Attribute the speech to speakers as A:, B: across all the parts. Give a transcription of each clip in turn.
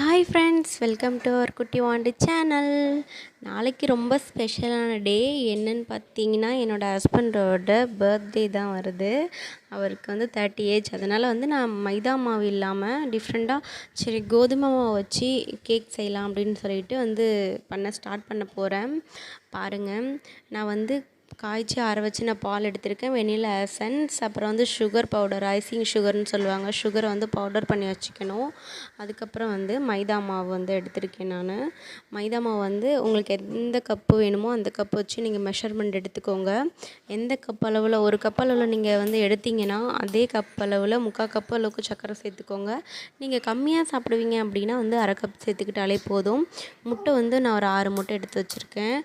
A: Hi friends welcome to our குட்டி வாண்டு channel நாளைக்கு ரொம்ப ஸ்பெஷலான டே என்னன்னு பார்த்தீங்கன்னா என்னோடய ஹஸ்பண்டோட பர்த்டே தான் வருது. அவருக்கு வந்து தேர்ட்டி ஏஜ் அதனால் வந்து நான் மைதா மாவு இல்லாமல் டிஃப்ரெண்ட்டாக சரி கோதுமை மாவு வச்சு கேக் செய்யலாம் அப்படின்னு சொல்லிட்டு வந்து பண்ண ஸ்டார்ட் பண்ண போகிறேன் பாருங்கள் நான் வந்து காய்ச்சி ஆற வச்சு நான் பால் எடுத்திருக்கேன். வெனிலா எசன்ஸ் அப்புறம் வந்து சுகர் பவுடர் ஐசிங் சுகர்னு சொல்லுவாங்க. சுகரை வந்து பவுடர் பண்ணி வச்சுக்கணும். அதுக்கப்புறம் வந்து மைதா மாவு வந்து எடுத்திருக்கேன் நான். மைதா மாவு வந்து உங்களுக்கு எந்த கப்பு வேணுமோ அந்த கப்பு வச்சு நீங்கள் மெஷர்மெண்ட் எடுத்துக்கோங்க. எந்த கப் அளவில் ஒரு கப் அளவில் நீங்கள் வந்து எடுத்தீங்கன்னா அதே கப் அளவில் முக்கால் கப் அளவுக்கு சர்க்கரை சேர்த்துக்கோங்க. நீங்கள் கம்மியாக சாப்பிடுவீங்க அப்படின்னா வந்து அரை கப் சேர்த்துக்கிட்டாலே போதும். முட்டை வந்து நான் ஒரு ஆறு முட்டை எடுத்து வச்சுருக்கேன்.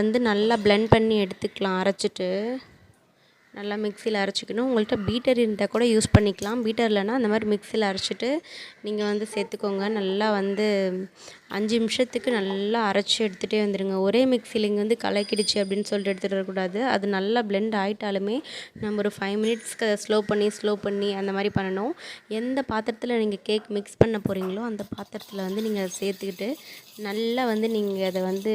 A: வந்து நல்லா பிளெண்ட் பண்ணி எடுத்து எடுத்துக்கலாம் அரைச்சிட்டு. நல்லா மிக்சியில் அரைச்சிக்கணும். உங்கள்கிட்ட பீட்டர் இருந்தால் கூட யூஸ் பண்ணிக்கலாம். பீட்டர் இல்லைனா அந்த மாதிரி மிக்சியில் அரைச்சிட்டு நீங்கள் வந்து சேர்த்துக்கோங்க. நல்லா வந்து அஞ்சு நிமிஷத்துக்கு நல்லா அரைச்சி எடுத்துகிட்டே வந்துடுங்க ஒரே மிக்சிலிங் வந்து கலக்கிடுச்சு அப்படின்னு சொல்லிட்டு எடுத்துகிட்டு வரக்கூடாது. அது நல்லா பிளெண்ட் ஆகிட்டாலுமே நம்ம ஒரு ஃபைவ் மினிட்ஸ்க்கு அதை ஸ்லோ பண்ணி ஸ்லோ பண்ணி அந்த மாதிரி பண்ணணும். எந்த பாத்திரத்தில் நீங்கள் கேக் மிக்ஸ் பண்ண போகிறீங்களோ அந்த பாத்திரத்தில் வந்து நீங்கள் அதை சேர்த்துக்கிட்டு நல்லா வந்து நீங்கள் அதை வந்து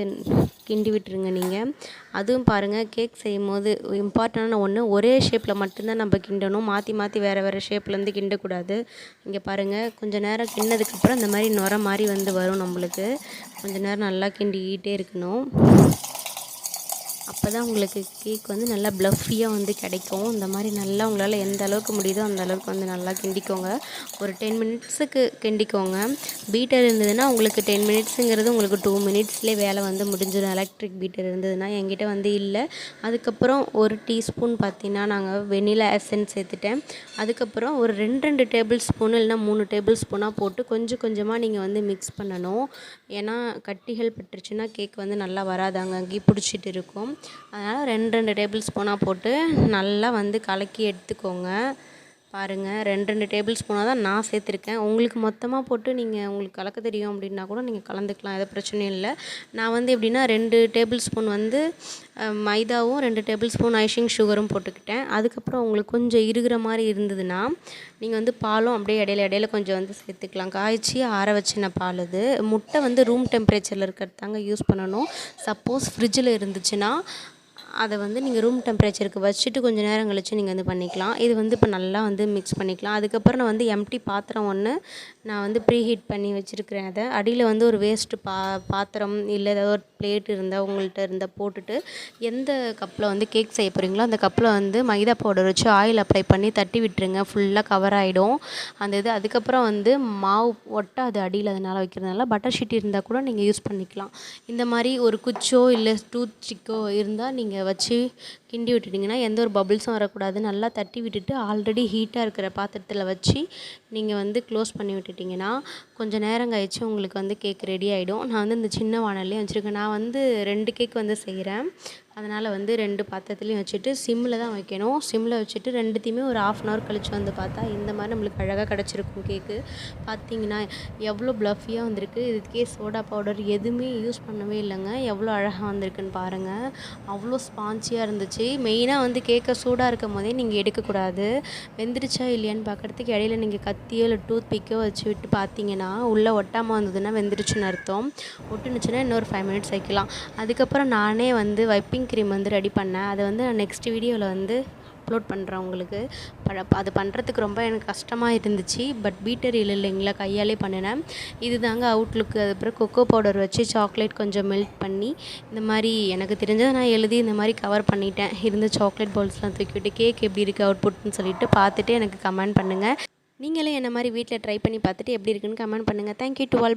A: கிண்டி விட்டுருங்க நீங்கள் அதுவும் பாருங்கள் கேக் செய்யும் போது இம்பார்ட்டண்டான ஒன்று ஒரே ஷேப்பில் மட்டும்தான் நம்ம கிண்டணும். மாற்றி மாற்றி வேறு வேறு ஷேப்லேருந்து கிண்டக்கூடாது. இங்கே பாருங்கள் கொஞ்சம் நேரம் கிண்ணதுக்கப்புறம் இந்த மாதிரி நுர மாதிரி வந்து வரும் நம்மளுக்கு. கொஞ்ச நேரம் நல்லா கிண்டிக்கிட்டே இருக்கணும். அப்போ தான் உங்களுக்கு கேக் வந்து நல்லா ப்ளஃபியாக வந்து கிடைக்கும். இந்த மாதிரி நல்லா உங்களால் எந்த அளவுக்கு முடியுதோ அந்த அளவுக்கு வந்து நல்லா கிண்டிக்கோங்க. ஒரு டென் மினிட்ஸுக்கு கிண்டிக்கோங்க. பீட்டர் இருந்ததுன்னா உங்களுக்கு டென் மினிட்ஸுங்கிறது உங்களுக்கு டூ மினிட்ஸ்லேயே வேலை வந்து முடிஞ்சிடும் எலக்ட்ரிக் பீட்டர் இருந்ததுன்னா என்கிட்ட வந்து இல்லை. அதுக்கப்புறம் ஒரு டீஸ்பூன் பார்த்தீங்கன்னா நாங்கள் வெனிலா எசன்ஸ் சேர்த்துட்டேன். அதுக்கப்புறம் ஒரு ரெண்டு ரெண்டு டேபிள் ஸ்பூன் இல்லைனா மூணு டேபிள் ஸ்பூனாக போட்டு கொஞ்சம் கொஞ்சமாக நீங்கள் வந்து மிக்ஸ் பண்ணணும். ஏன்னா கட்டிகள் பட்டுருச்சுன்னா கேக் வந்து நல்லா வராதாங்க. அங்கேயே பிடிச்சிட்டு இருக்கும். அதனால் ரெண்டு ரெண்டு டேபிள் ஸ்பூனாக போட்டு நல்லா வந்து கலக்கி எடுத்துக்கோங்க. பாருங்கள் ரெண்டு ரெண்டு டேபிள் ஸ்பூனாக தான் நான் சேர்த்துருக்கேன். உங்களுக்கு மொத்தமாக போட்டு நீங்கள் உங்களுக்கு கலக்க தெரியும் அப்படின்னா கூட நீங்கள் கலந்துக்கலாம் எந்த பிரச்சனையும் இல்லை. நான் வந்து எப்படின்னா ரெண்டு டேபிள் ஸ்பூன் வந்து மைதாவும் ரெண்டு டேபிள் ஸ்பூன் ஐஷிங் சுகரும் போட்டுக்கிட்டேன். அதுக்கப்புறம் உங்களுக்கு கொஞ்சம் இருக்கிற மாதிரி இருந்ததுன்னா நீங்கள் வந்து பாலும் அப்படியே இடையில இடையில கொஞ்சம் வந்து சேர்த்துக்கலாம். காய்ச்சி ஆற வச்சின பால் இது முட்டை வந்து ரூம் டெம்பரேச்சரில் இருக்கிறது தாங்க யூஸ் பண்ணணும். சப்போஸ் ஃப்ரிட்ஜில் இருந்துச்சுன்னா அதை வந்து நீங்கள் ரூம் டெம்பரேச்சருக்கு வச்சுட்டு கொஞ்சம் நேரம் கழித்து நீங்கள் வந்து பண்ணிக்கலாம். இது வந்து இப்போ நல்லா வந்து மிக்ஸ் பண்ணிக்கலாம். அதுக்கப்புறம் நான் வந்து எம்டி பாத்திரம் ஒன்று நான் வந்து ப்ரீ ஹீட் பண்ணி வச்சுருக்கிறேன் அதை. அடியில் வந்து ஒரு வேஸ்ட்டு பா பாத்திரம் இல்லை ஏதாவது ஒரு பிளேட் இருந்தால் உங்கள்கிட்ட இருந்தால் போட்டுட்டு எந்த கப்பில் வந்து கேக் செய்ய போகிறீங்களோ அந்த கப்பில் வந்து மைதா பவுடர் வச்சு ஆயில் அப்ளை பண்ணி தட்டி விட்டுருங்க. ஃபுல்லாக கவர் ஆகிடும் அந்த இது அதுக்கப்புறம் வந்து மாவு ஒட்டாது அடியில் அதனால் வைக்கிறதுனால பட்டர் ஷீட் இருந்தால் கூட நீங்கள் யூஸ் பண்ணிக்கலாம். இந்த மாதிரி ஒரு குச்சோ இல்லை டூத் ஸ்டிக்கோ இருந்தால் நீங்கள் வச்சு கிண்டி விட்டுட்டிங்கன்னா எந்த ஒரு பபுள்ஸும் வரக்கூடாது. நல்லா தட்டி விட்டுட்டு ஆல்ரெடி ஹீட்டாக இருக்கிற பாத்திரத்தில் வச்சு நீங்கள் வந்து க்ளோஸ் பண்ணி விட்டுட்டிங்கன்னா கொஞ்சம் நேரம் கழிச்சு உங்களுக்கு வந்து கேக் ரெடி ஆகிடும் நான் வந்து இந்த சின்ன வானல்லையும் வச்சுருக்கேன். நான் வந்து ரெண்டு கேக் வந்து செய்கிறேன் அதனால் வந்து ரெண்டு பாத்திரத்துலையும் வச்சுட்டு சிம்மில் தான் வைக்கணும். சிம்மில் வச்சுட்டு ரெண்டுத்தையுமே ஒரு ஆஃப் அன் ஹவர் கழித்து வந்து பார்த்தா இந்த மாதிரி நம்மளுக்கு அழகாக கிடச்சிருக்கும் கேக்கு பார்த்தீங்கன்னா எவ்வளோ ப்ளஃபியாக வந்திருக்கு. இதுக்கே சோடா பவுடர் எதுவுமே யூஸ் பண்ணவே இல்லைங்க. எவ்வளோ அழகாக வந்திருக்குன்னு பாருங்கள் அவ்வளோ ஸ்பான்ச்சியாக இருந்துச்சு. மெயினாக வந்து கேக்கை சூடாக இருக்கும் போதே நீங்கள் எடுக்கக்கூடாது. வெந்துருச்சா இல்லையான்னு பார்க்குறதுக்கு இடையில நீங்கள் கத்தியோ இல்லை டூத் பிக்கோ வச்சு விட்டு பார்த்தீங்கன்னா உள்ளே ஒட்டாமல் வந்ததுன்னா வெந்துருச்சுன்னு அர்த்தம். ஒட்டுனுச்சுன்னா இன்னொரு ஃபைவ் மினிட்ஸ் வைக்கலாம். அதுக்கப்புறம் நானே வந்து வைப்பிங் க்ரீம் வந்து ரெடி பண்ணேன். அதை வந்து நான் நெக்ஸ்ட் வீடியோவில் வந்து அப்லோட் பண்ணுறேன் உங்களுக்கு அது பண்ணுறதுக்கு ரொம்ப எனக்கு கஷ்டமாக இருந்துச்சு. பட் பீட்டர் இல்லைங்களா கையாலே பண்ணினேன். இது தாங்க அவுட்லுக்கு அதுக்கப்புறம் கொக்கோ பவுடர் வச்சு சாக்லேட் கொஞ்சம் மெல்ட் பண்ணி இந்த மாதிரி எனக்கு தெரிஞ்சதை நான் எழுதி இந்த மாதிரி கவர் பண்ணிட்டேன். இருந்த சாக்லேட் பவுல்ஸ்லாம் தூக்கிவிட்டு கேக் எப்படி இருக்குது அவுட்புட்னு சொல்லிட்டு பார்த்துட்டு எனக்கு கமெண்ட் பண்ணுங்கள் நீங்களே என்ன மாதிரி வீட்டில் ட்ரை பண்ணி பார்த்துட்டு எப்படி இருக்குன்னு கமெண்ட் பண்ணுங்கள் தேங்க்யூ டு ஆல்